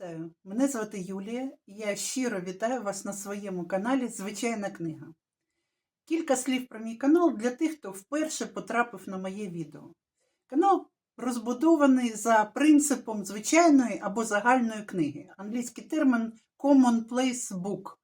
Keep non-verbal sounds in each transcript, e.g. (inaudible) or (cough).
Вітаю! Мене звати Юлія. і Я щиро вітаю вас на своєму каналі Звичайна книга. Кілька слів про мій канал для тих, хто вперше потрапив на моє відео. Канал розбудований за принципом звичайної або загальної книги. Англійський термін Commonplace Book.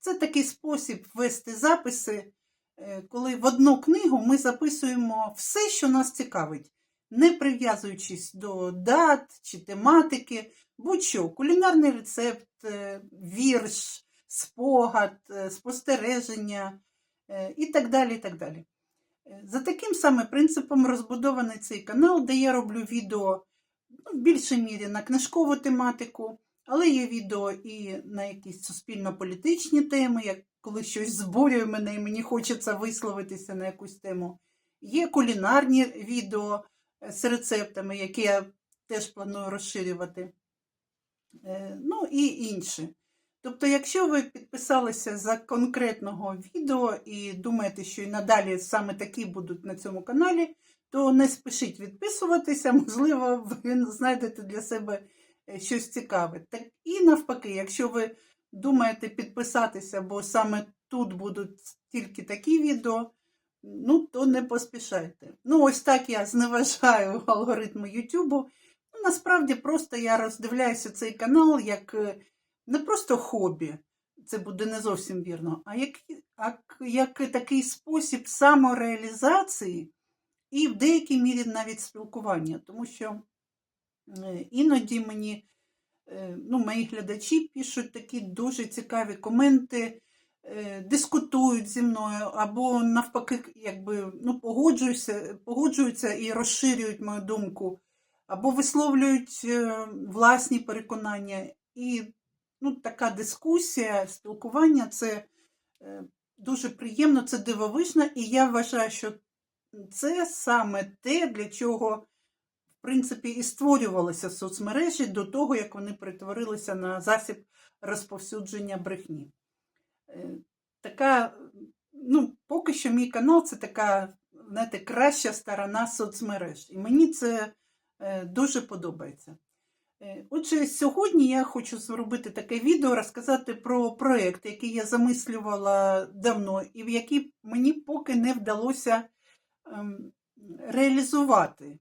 Це такий спосіб вести записи, е, коли в одну книгу ми записуємо все, що нас цікавить, не прив'язуючись до дат чи тематики, будь-що, кулінарний рецепт, е, вірш, спогад, е, спостереження е, і так далі. і так далі. За таким саме принципом розбудований цей канал, де я роблю відео ну, в більшій мірі на книжкову тематику, але є відео і на якісь суспільно-політичні теми, як коли щось збурює мене і мені хочеться висловитися на якусь тему. Є кулінарні відео з рецептами, які я теж планую розширювати. Е, Ну і інше. Тобто, якщо ви підписалися за конкретного відео і думаєте, що і надалі саме такі будуть на цьому каналі, то не спішіть відписуватися, (laughs) можливо, ви знайдете для себе е, щось цікаве. Так і навпаки, якщо ви думаєте підписатися, бо саме тут будуть тільки такі відео, ну то не поспішайте. Ну, ось так я зневажаю (laughs) алгоритми Ютубу. Насправді просто я роздивляюся цей канал як е, не просто хобі, це буде не зовсім вірно, а як, як, як такий спосіб самореалізації і в деякій мірі навіть спілкування. Тому що е, іноді мені е, ну, мої глядачі пишуть такі дуже цікаві коменти, дискутують зі мною, або навпаки, якби ну, погоджуються, погоджуються і розширюють мою думку, або висловлюють е, власні переконання. І ну, така дискусія, спілкування це е, дуже приємно, це дивовижно, і я вважаю, що це саме те, для чого, в принципі, і створювалися соцмережі до того, як вони перетворилися на засіб розповсюдження брехні. Е, Така, ну, поки що мій канал це така, знаєте, краща сторона соцмереж. І мені це дуже подобається. Е, Отже, сьогодні я хочу зробити таке відео, розказати про проєкт, який я замислювала давно, і в який мені поки не вдалося ем, реалізувати.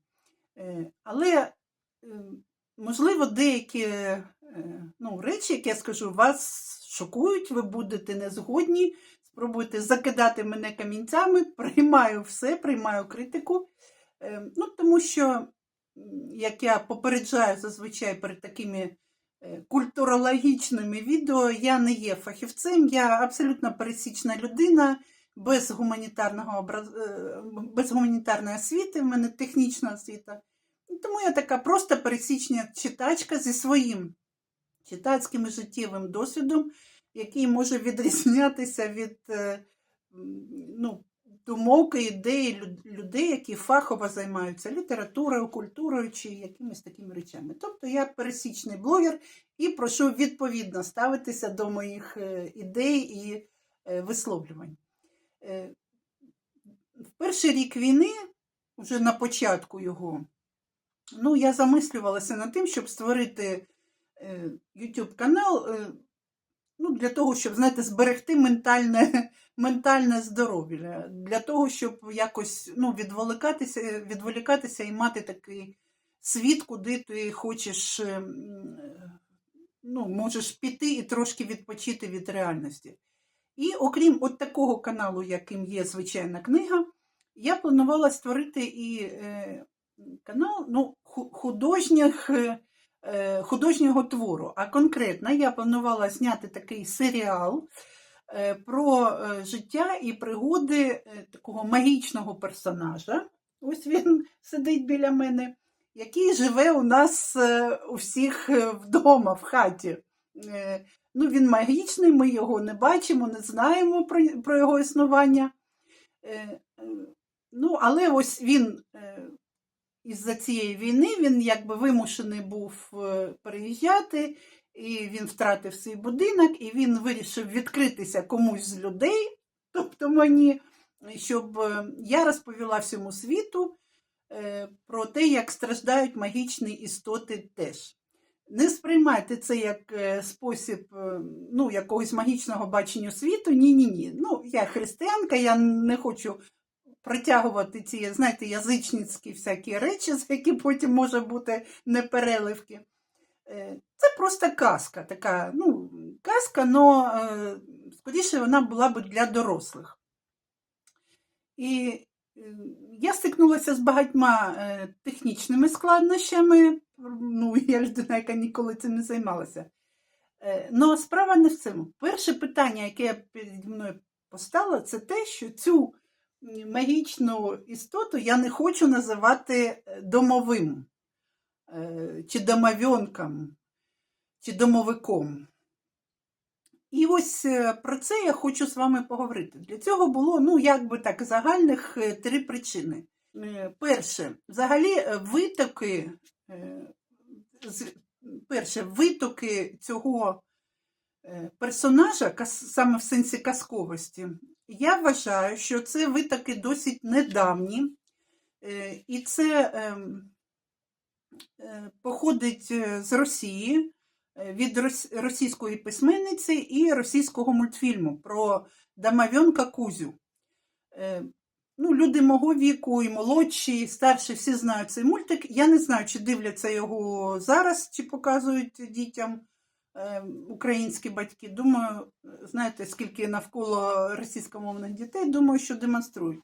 Е, Але, ем, можливо, деякі е, ну, речі, які я скажу, вас шокують, ви будете не згодні, спробуйте закидати мене камінцями, (laughs) приймаю все, приймаю критику. Ем, Ну, тому що як я попереджаю зазвичай перед такими е, культурологічними відео, я не є фахівцем, я абсолютно пересічна людина без гуманітарного е, без гуманітарної освіти, в мене технічна освіта. Тому я така просто пересічна читачка зі своїм читацьким і життєвим досвідом, який може відрізнятися від е, ну, думок і ідей люд- людей, які фахово займаються літературою, культурою чи якимись такими речами. Тобто я пересічний блогер і прошу відповідно ставитися до моїх е, ідей і е, висловлювань. Е, В перший рік війни, вже на початку його, ну, я замислювалася над тим, щоб створити YouTube канал ну, для того, щоб, знаєте, зберегти ментальне, (laughs) ментальне здоров'я, для того, щоб якось ну, відволікатися, відволікатися і мати такий світ, куди ти хочеш, е, ну, можеш піти і трошки відпочити від реальності. І окрім от такого каналу, яким є звичайна книга, я планувала створити і е, канал ну, художніх, е, художнього твору. А конкретно я планувала зняти такий серіал е, про е, життя і пригоди е, такого магічного персонажа. Ось він сидить біля мене, який живе у нас е, у всіх е, вдома, в хаті. Е, Ну, він магічний, ми його не бачимо, не знаємо про, його існування. Е, е, Ну, але ось він е, із-за цієї війни він якби вимушений був е, переїжджати, і він втратив свій будинок, і він вирішив відкритися комусь з людей, тобто мені, щоб е, я розповіла всьому світу е, про те, як страждають магічні істоти теж. Не сприймайте це як спосіб ну, якогось магічного бачення світу. Ні, ні, ні. Ну, я християнка, я не хочу протягувати ці, знаєте, язичницькі всякі речі, за які потім може бути непереливки. Е, Це просто казка, така, ну, казка, але скоріше вона була б для дорослих. І е, я стикнулася з багатьма е, технічними складнощами. Ну, (laughs) я людина, яка ніколи цим не займалася. Но справа не в цьому. Перше питання, яке переді мною поставила, це те, що цю магічну істоту я не хочу називати е, домовим, е, чи домовенком, чи домовиком. І ось е, про це я хочу з вами поговорити. Для цього було, ну, як би так, загальних три причини. Перше, взагалі, витоки, перше, витоки цього персонажа, саме в сенсі казковості, я вважаю, що це витоки досить недавні, е, і це ем, е, походить е, з Росії від рос- російської письменниці і російського мультфільму про Домовенка Кузю. Ну, люди мого віку, і молодші, і старші, всі знають цей мультик. Я не знаю, чи дивляться його зараз, чи показують дітям українські батьки. Думаю, знаєте, скільки навколо російськомовних дітей, думаю, що демонструють.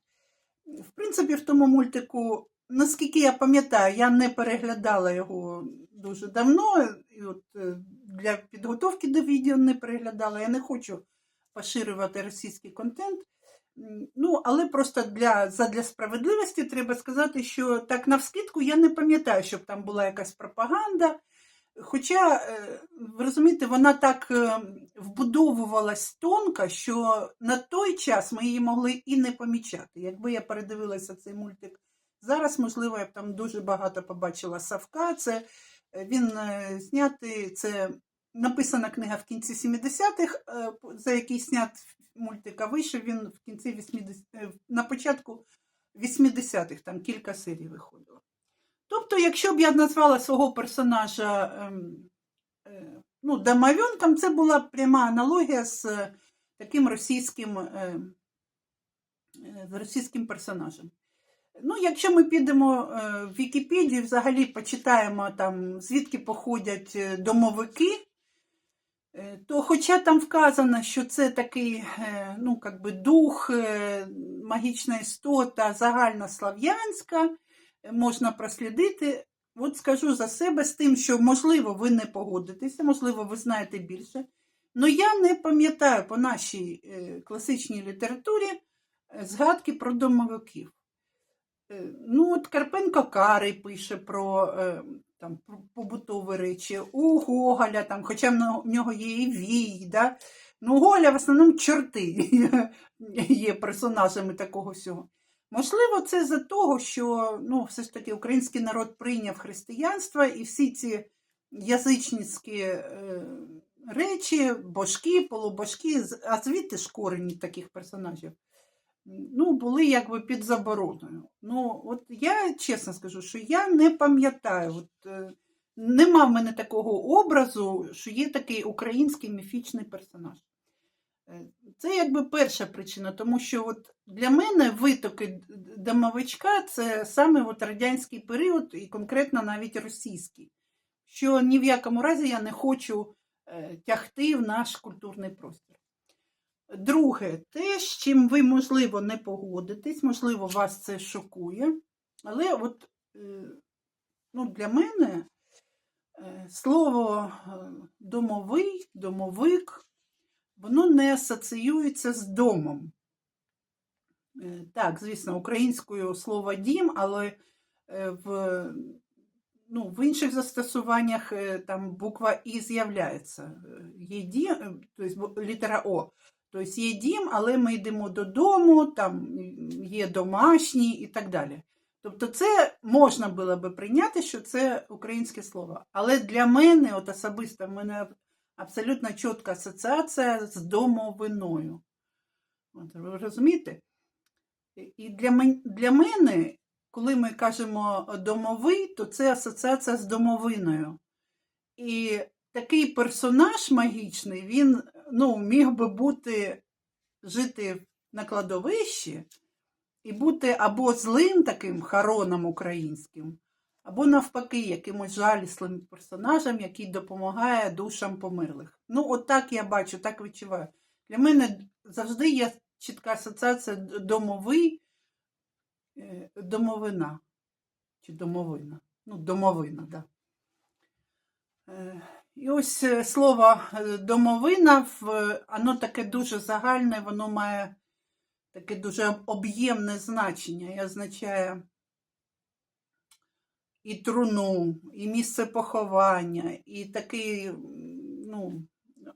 В принципі, в тому мультику, наскільки я пам'ятаю, я не переглядала його дуже давно. І от е, для підготовки до відео не переглядала. Я не хочу поширювати російський контент. Ну, але просто для, задля справедливості треба сказати, що так навскидку я не пам'ятаю, щоб там була якась пропаганда. Хоча, е, ви розумієте, вона так е, вбудовувалась тонко, що на той час ми її могли і не помічати. Якби я передивилася цей мультик зараз, можливо, я б там дуже багато побачила Савка. Це е, він знятий, це написана книга в кінці 70-х, е, за який снят мультик, а вийшов він в кінці 80 е, на початку 80-х, там кілька серій виходило. Тобто, якщо б я назвала свого персонажа ем, е, ну, домовенком, це була пряма аналогія з е, таким російським, е, е, з російським персонажем. Ну, якщо ми підемо в Вікіпедію, взагалі почитаємо там, звідки походять домовики, то хоча там вказано, що це такий ну, би дух, магічна істота загальнослав'янська, можна прослідити. От скажу за себе з тим, що, можливо, ви не погодитеся, можливо, ви знаєте більше. Але я не пам'ятаю по нашій е, класичній літературі е, згадки про домовиків. Е, Ну, от Карпенко Карий пише про, там, побутові речі, у Гоголя, там, хоча в нього є і вій, да? ну, Гоголя в основному чорти (laughs) є персонажами такого всього. Можливо, це за того, що ну, все ж таки український народ прийняв християнство і всі ці язичницькі е, речі, божки, полубожки, а звідти ж корені таких персонажів ну, були якби під забороною. Ну, от я чесно скажу, що я не пам'ятаю, от, е, нема в мене такого образу, що є такий український міфічний персонаж. Це якби перша причина, тому що от для мене витоки домовичка це саме от радянський період і конкретно навіть російський, що ні в якому разі я не хочу е, тягти в наш культурний простір. Друге, те, з чим ви, можливо, не погодитесь, можливо, вас це шокує, але от е, ну, для мене е, слово домовий, домовик, воно не асоціюється з домом. Е, Так, звісно, українською слово дім, але е, в, ну, в інших застосуваннях е, там буква І з'являється. Є дім, тобто літера О. Тобто є дім, але ми йдемо додому, там є домашній і так далі. Тобто, це можна було би прийняти, що це українське слово. Але для мене, от особисто, в мене абсолютно чітка асоціація з домовиною. От, ви розумієте? І для, для мене, коли ми кажемо домовий, то це асоціація з домовиною. І такий персонаж магічний, він ну, міг би бути жити на кладовищі і бути або злим таким хароном українським, або навпаки, якимось жалісним персонажем, який допомагає душам померлих. Ну, от так я бачу, так відчуваю. Для мене завжди є чітка асоціація домовий, е, домовина. Чи домовина? Ну, домовина, так. Да. Е, І ось е, слово домовина, воно таке дуже загальне, воно має таке дуже об'ємне значення і означає і труну, і місце поховання, і такий ну,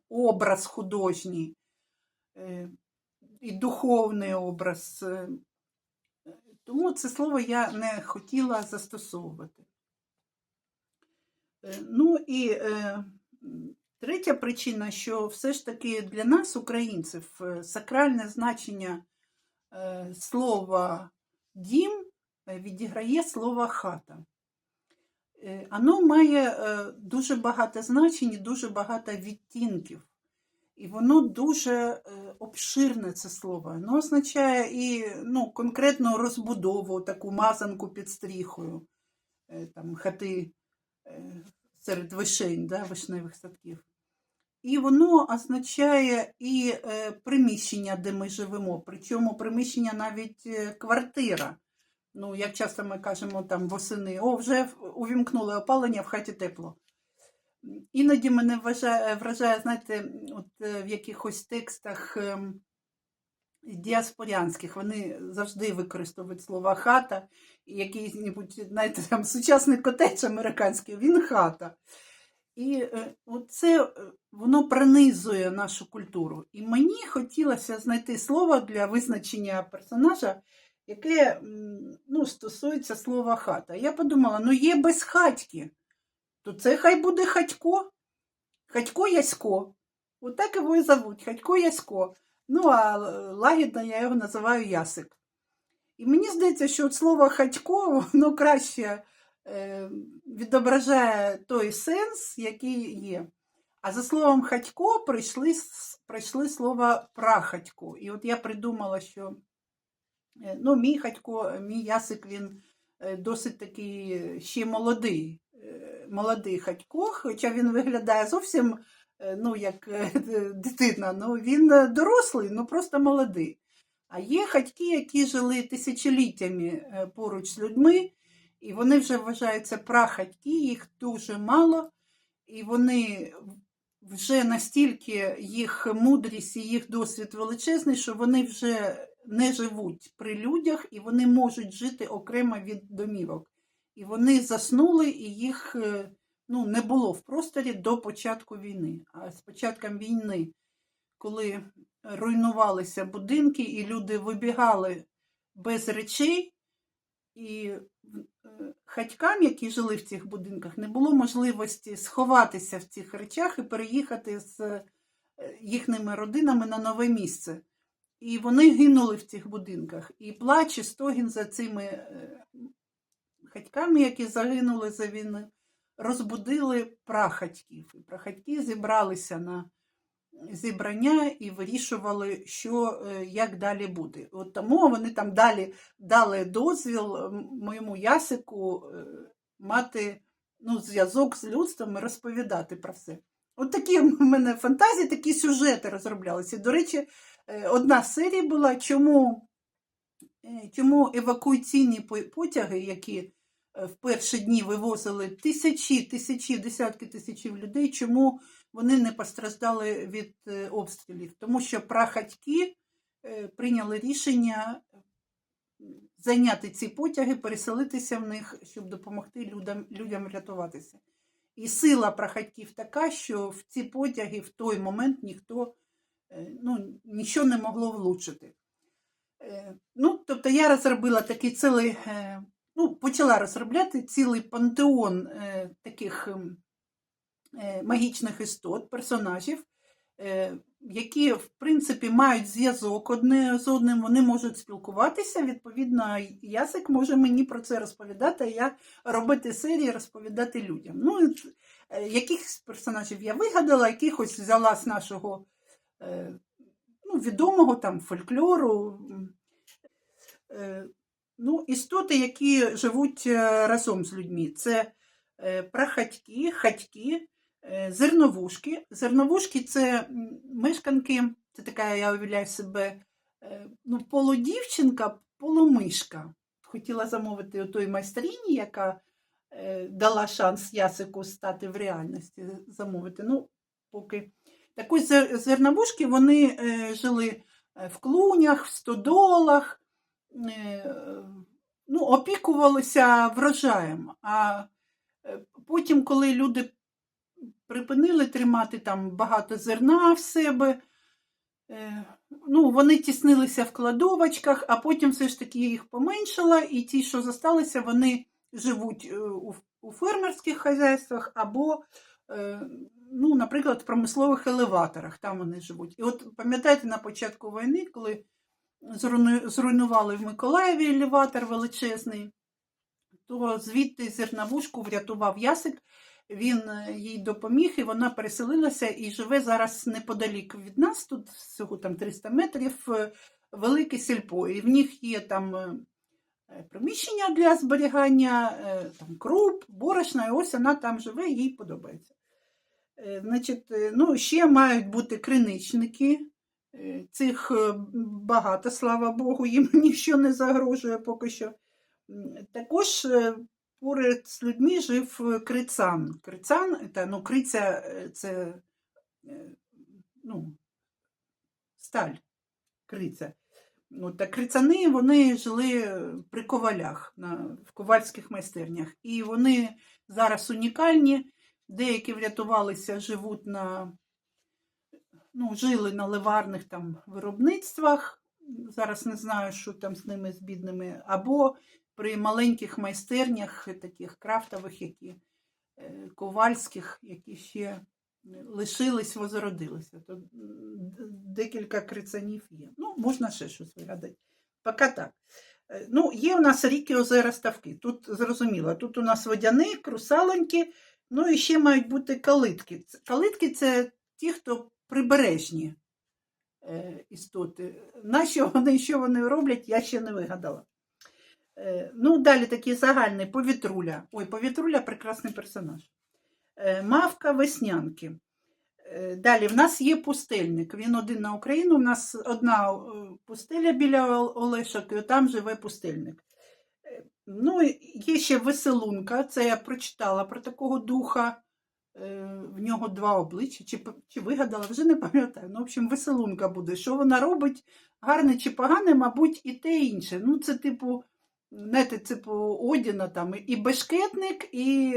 образ художній, е, і духовний образ. е. Тому це слово я не хотіла застосовувати. Е, Ну і третя причина, що все ж таки для нас, українців, сакральне значення слова дім відіграє слово хата. Е, Воно має е, дуже багато значень, і дуже багато відтінків. І воно дуже е, обширне це слово. Воно означає і ну, конкретну розбудову, таку мазанку під стріхою, е, там, хати е, серед вишень, да, вишневих садків. І воно означає і е, приміщення, де ми живемо. Причому приміщення навіть е, квартира. Ну, як часто ми кажемо там восени, о, вже увімкнули опалення, в хаті тепло. Іноді мене вважає, вражає, знаєте, от е, в якихось текстах ем, діаспорянських вони завжди використовують слова хата, і який-небудь, знаєте, там сучасний котедж американський, він хата. І е, це е, воно пронизує нашу культуру. І мені хотілося знайти слово для визначення персонажа, яке ну, стосується слова хата. Я подумала: ну є безхатьки, то це хай буде хатько. Хатько Ясько. Отак його і зовуть, Хатько Ясько. Ну, а лагідно я його називаю Ясик. І мені здається, що от слово хатько, воно краще е, відображає той сенс, який є. А за словом хатько прийшли, прийшли слова прахатько. І от я придумала, що ну, мій хатько, мій ясик, він е, досить такий е, ще молодий. е, Молодий хатько, хоча він виглядає зовсім е, ну, як е, дитина. Ну, він е, дорослий, ну просто молодий. А є хатьки, які жили тисячоліттями е, поруч з людьми, і вони вже вважаються прахатьки, їх дуже мало, і вони вже настільки їх мудрість і їх досвід величезний, що вони вже не живуть при людях і вони можуть жити окремо від домівок. І вони заснули, і їх е, ну, не було в просторі до початку війни. А з початком війни, коли руйнувалися будинки, і люди вибігали без речей, і е, хатькам, які жили в цих будинках, не було можливості сховатися в цих речах і переїхати з е, їхніми родинами на нове місце. І вони гинули в цих будинках. І плач і стогін за цими е, хатьками, які загинули за війну, розбудили прахатьків. І прахатьки зібралися на зібрання і вирішували, що е, як далі буде. От тому вони там далі дали дозвіл моєму ясику е, мати ну, зв'язок з людством і розповідати про все. От такі в мене фантазії, такі сюжети розроблялися. До речі, е, одна з серій була, чому, е, чому евакуаційні потяги, які е, в перші дні вивозили тисячі, тисячі, десятки тисячів людей, чому вони не постраждали від обстрілів? Тому що прахатьки прийняли рішення зайняти ці потяги, переселитися в них, щоб допомогти людям, людям рятуватися. І сила прохатків така, що в ці потяги в той момент ніхто е, ну, нічого не могло влучити. Е, Ну, тобто я розробила такий цілий, е, ну, почала розробляти цілий пантеон таких ем, магічних істот, персонажів, які, в принципі, мають зв'язок одне з одним, вони можуть спілкуватися. Відповідно, Ясик може мені про це розповідати, а я робити серії, розповідати людям. Ну, Е, Якихось персонажів я вигадала, якихось взяла з нашого е, ну, відомого там фольклору. Е, Ну, істоти, які живуть е, разом з людьми. Це е, прахатьки, хатьки, е, зерновушки. Зерновушки це мешканки, це така, я уявляю себе, е, ну, полудівчинка, полумишка. Хотіла замовити у той майстрині, яка е, дала шанс Ясику стати в реальності, замовити. Ну, поки. Так ось зерновушки вони е, жили е, в клунях, в стодолах, е, ну, опікувалися врожаєм. А е, потім, коли люди припинили тримати там багато зерна в себе, е, ну, вони тіснилися в кладовочках, а потім все ж таки їх поменшало, і ті, що зосталися, вони живуть е, у, у фермерських хазяйствах або, е, ну, наприклад, в промислових елеваторах, там вони живуть. І от пам'ятаєте, на початку війни, коли зруйнували в Миколаєві елеватор величезний, то звідти зерновушку врятував Ясик. Він е, їй допоміг, і вона переселилася і живе зараз неподалік від нас, тут всього там 300 метрів, е, велике сільпо. І в них є там е, приміщення для зберігання, там круп, борошна, і ось вона там живе, їй подобається. Значить, ну, ще мають бути криничники. Цих багато, слава Богу, їм (laughs) ніщо не загрожує поки що. Також поряд з людьми жив е, крицан. Крицан, та, ну, криця е, це е, ну, сталь, криця. Ну, та крицани вони жили при ковалях на, в ковальських майстернях. І вони зараз унікальні. Деякі врятувалися, живуть на, ну, жили на ливарних там виробництвах. Зараз не знаю, що там з ними з бідними, або при маленьких майстернях, таких крафтових, які е, ковальських, які ще лишились, возродилися. То декілька крицанів є. Ну, можна ще щось вигадати. Поки так. Е, Ну, є у нас ріки, озера, ставки. Тут зрозуміло, тут у нас водяни, крусалоньки, ну і ще мають бути калитки. Калитки це ті, хто прибережні е, істоти. На що вони, що вони роблять, я ще не вигадала. Е, Ну, далі такий загальний повітруля. Ой, повітруля прекрасний персонаж. Е, Мавка веснянки. Е, Далі в нас є пустельник. Він один на Україну. У нас одна пустеля біля Ол- Олешок, і там живе пустельник. Ну, є ще веселунка. Це я прочитала про такого духа. В нього два обличчя, чи, чи вигадала, вже не пам'ятаю. Ну, в общем, веселунка буде. Що вона робить, гарне чи погане, мабуть, і те інше. Ну, це типу, знаєте, типу Одіна там і бешкетник, і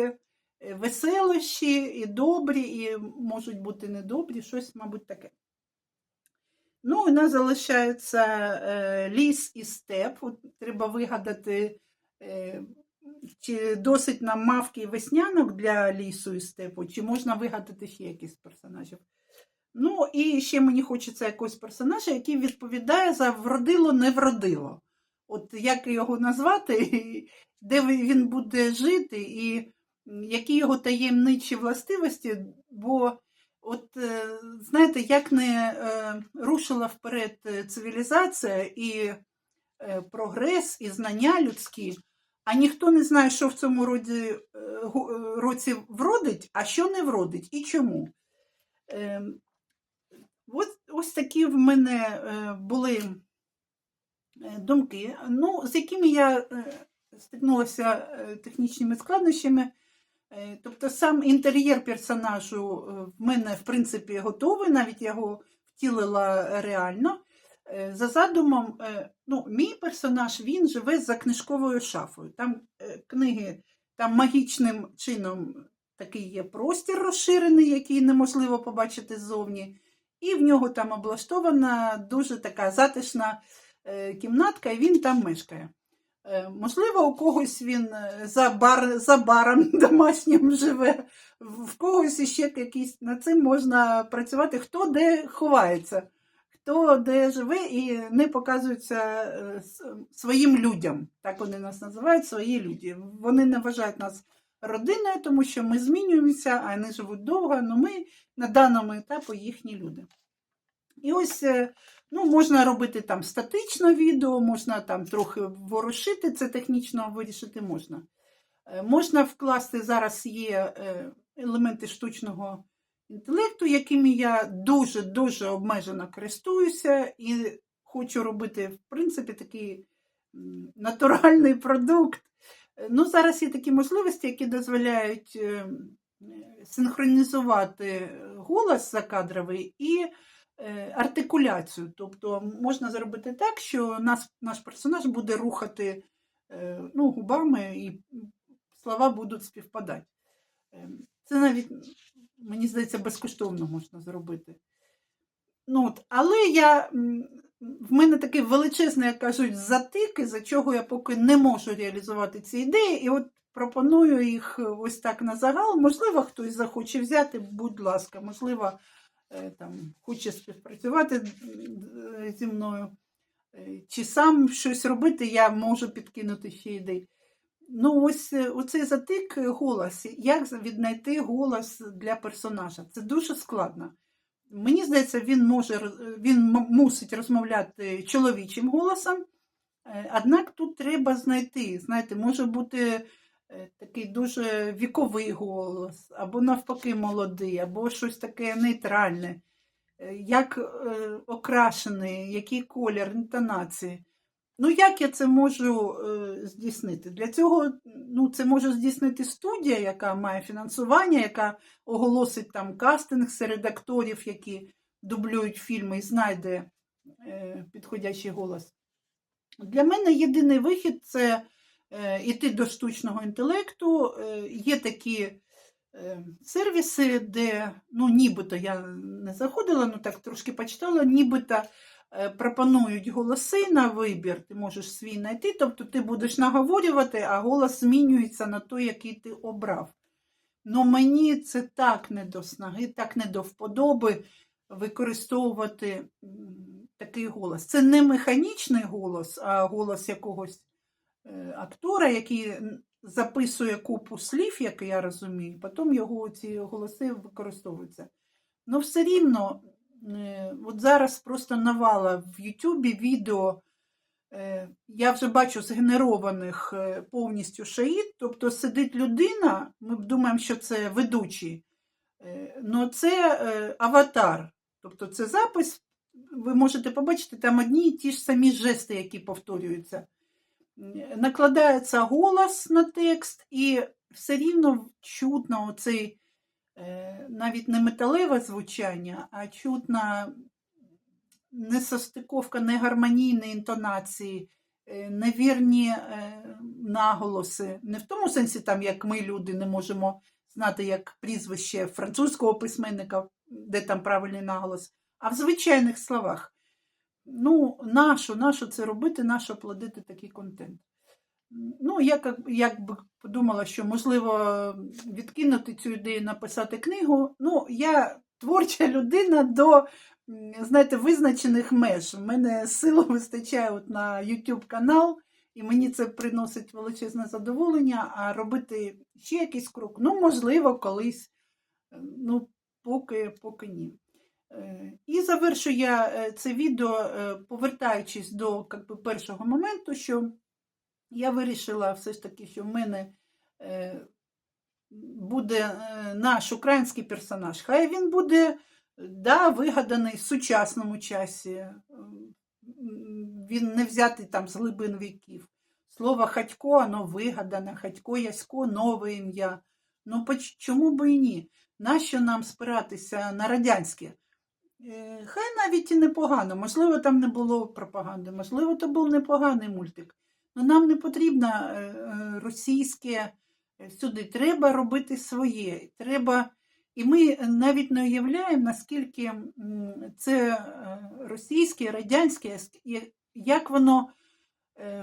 е, веселощі, і добрі, і можуть бути недобрі, щось, мабуть, таке. Ну, у нас залишається е, ліс і степ. От треба вигадати, е, чи досить нам мавки і веснянок для лісу і степу, чи можна вигадати ще якісь персонажів. Ну, і ще мені хочеться якогось персонажа, який відповідає за вродило, не вродило. От як його назвати, де він буде жити, і які його таємничі властивості, бо От е, знаєте, як не е, рушила вперед е, цивілізація і прогрес, і знання людські, а ніхто не знає, що в цьому роді, році вродить, а що не вродить і чому. Е, Ось, ось такі в мене були думки, ну, з якими я е, стикнулася е, технічними складнощами. Е, Тобто сам інтер'єр персонажу е, в мене, в принципі, готовий, навіть його втілила реально. Е, За задумом, е, ну, мій персонаж він живе за книжковою шафою. Там е, книги там магічним чином такий є простір розширений, який неможливо побачити ззовні. І в нього там облаштована дуже така затишна е, кімнатка, і він там мешкає. Е, Можливо, у когось він е, за, бар, за баром (laughs) домашнім живе, в когось іще якийсь над цим можна працювати, хто де ховається, хто де живе і не показується е, своїм людям. Так вони нас називають, свої люди. Вони не вважають нас родиною, тому що ми змінюємося, а вони живуть довго, але ми на даному етапі їхні люди. І ось е, ну, можна робити там статично відео, можна там трохи ворушити, це технічно вирішити можна. Е, Можна вкласти зараз є е, елементи штучного інтелекту, якими я дуже-дуже обмежено користуюся і хочу робити, в принципі, такий натуральний продукт. Е, Ну, зараз є такі можливості, які дозволяють е, е, синхронізувати голос закадровий і артикуляцію. Тобто можна зробити так, що нас, наш персонаж буде рухати е, ну, губами і слова будуть співпадати. Е, Це навіть, мені здається, безкоштовно можна зробити. Ну, от, але я, в мене такий величезний, як кажуть, затик, за чого я поки не можу реалізувати ці ідеї. І от пропоную їх ось так на загал. Можливо, хтось захоче взяти, будь ласка, можливо, е, там, хоче співпрацювати е, зі мною. Е, Чи сам щось робити, я можу підкинути ще ідей. Ну, ось е, оцей затик е, голос. Як віднайти голос для персонажа? Це дуже складно. Мені здається, він може він мусить розмовляти чоловічим голосом. Е, Однак тут треба знайти. Знаєте, може бути е, такий дуже віковий голос, або навпаки молодий, або щось таке нейтральне, Е, як е, окрашений, який колір, інтонації. Ну, як я це можу е, здійснити? Для цього ну, це може здійснити студія, яка має фінансування, яка оголосить там кастинг серед акторів, які дублюють фільми і знайде е, підходящий голос. Для мене єдиний вихід це е, іти до штучного інтелекту. Е, є такі е, сервіси, де, ну, нібито я не заходила, ну так трошки почитала, нібито е, пропонують голоси на вибір, ти можеш свій знайти, тобто ти будеш наговорювати, а голос змінюється на той, який ти обрав. Ну мені це так не до снаги, так не до вподоби використовувати такий голос. Це не механічний голос, а голос якогось е, актора, який записує купу слів, як я розумію, потім його ці голоси використовуються. Ну, все рівно, е, от зараз просто навала в Ютубі відео. е, Я вже бачу згенерованих е, повністю шаїд, тобто сидить людина, ми думаємо, що це ведучий, але це е, аватар. Тобто це запис, ви можете побачити там одні і ті ж самі жести, які повторюються. Накладається голос на текст, і все рівно чутно оцей е, навіть не металеве звучання, а чутна несостиковка, негармонійні інтонації, е, невірні е, наголоси. Не в тому сенсі, там, як ми, люди, не можемо знати як прізвище французького письменника, де там правильний наголос, а в звичайних словах. Ну, нащо, нащо це робити, нащо плодити такий контент? Ну, я як, як би подумала, що можливо відкинути цю ідею, написати книгу. Ну, я творча (laughs) людина до, знаєте, визначених меж. У мене сили (laughs) вистачає от на YouTube канал, і мені це приносить величезне задоволення, а робити ще якийсь крок, ну, можливо, колись, Е, ну, поки, поки ні. Е, І завершу я е, це відео, е, повертаючись до би, першого моменту, що я вирішила все ж таки, що в мене буде наш український персонаж. Хай він буде да, вигаданий в сучасному часі. Він не взятий там з глибин віків. Слово Хатько, воно вигадане, Хатько Ясько нове ім'я. Ну чому би і ні? Нащо нам спиратися на радянське? Е, Хай навіть і непогано, можливо, там не було пропаганди, можливо, то був непоганий мультик. Ну, нам не потрібно е, е, російське сюди. Треба робити своє. Треба... І ми навіть не уявляємо, наскільки це російське, радянське, як воно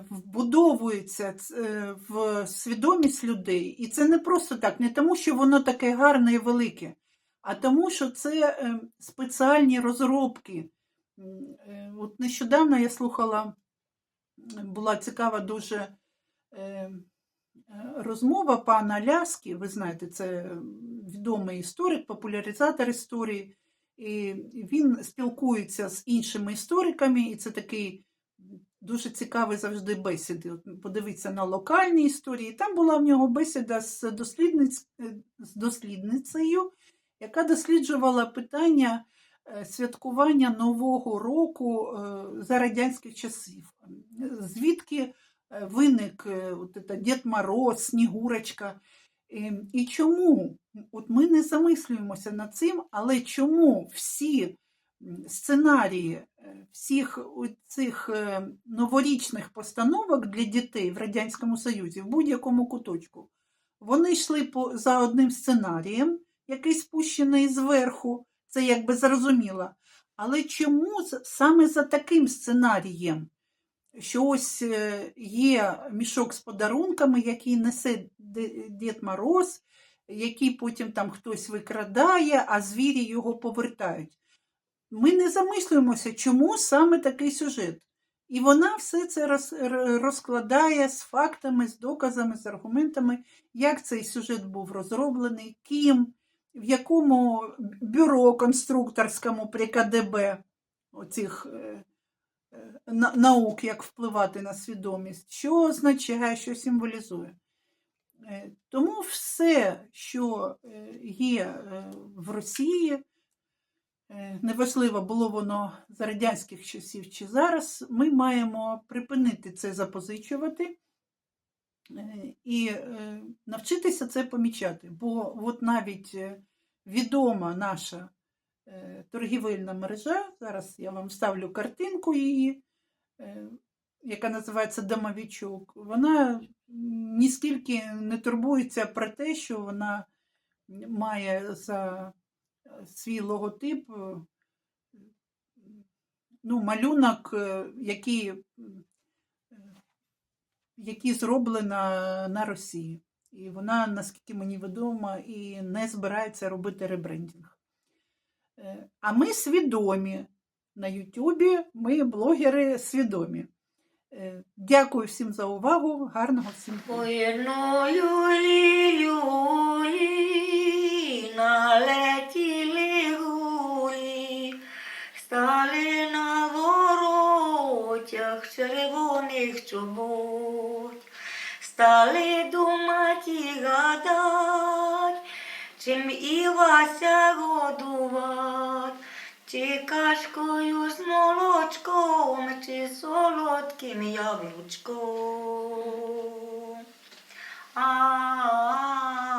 вбудовується в свідомість людей. І це не просто так, не тому, що воно таке гарне і велике, а тому, що це е, спеціальні розробки. Е, От нещодавно я слухала, була цікава дуже е, Розмова пана Ляски, ви знаєте, це відомий історик, популяризатор історії. І він спілкується з іншими істориками, і це такий дуже цікавий завжди бесіди. Подивіться на локальні історії. Там була в нього бесіда з, дослідниць, з дослідницею, яка досліджувала питання е, святкування Нового року е, за радянських часів. Звідки е, виник от Дід Мороз, Снігурочка. І, чому? От ми не замислюємося над цим, але чому всі сценарії всіх цих новорічних постановок для дітей в Радянському Союзі в будь-якому куточку, вони йшли по, за одним сценарієм, який спущений зверху, це якби зрозуміло. Але чому саме за таким сценарієм? що ось е, є мішок з подарунками, який несе Дід Мороз, який потім там хтось викрадає, а звірі його повертають. Ми не замислюємося, чому саме такий сюжет. І вона все це розкладає з фактами, з доказами, з аргументами, як цей сюжет був розроблений, ким, в якому бюро конструкторському при КДБ оцих е, е, на- наук, як впливати на свідомість, що означає, що символізує. Е, Тому все, що є в Росії, неважливо, було воно за радянських часів чи зараз, ми маємо припинити це запозичувати і е, навчитися це помічати. Бо от навіть е, відома наша е, торгівельна мережа, зараз я вам ставлю картинку її, е, яка називається Домовічок, вона ніскільки не турбується про те, що вона має за е, свій логотип е, ну, малюнок, е, який, е, який зроблена на Росії. І вона, наскільки мені відомо, і не збирається робити ребрендінг. Е, А ми свідомі. На Ютубі ми блогери свідомі. Е, Дякую всім за увагу. Гарного всім чобот, стали думать і гадать, чим і Вася годувать, чи кашкою з молочком, чи солодким яблучком. А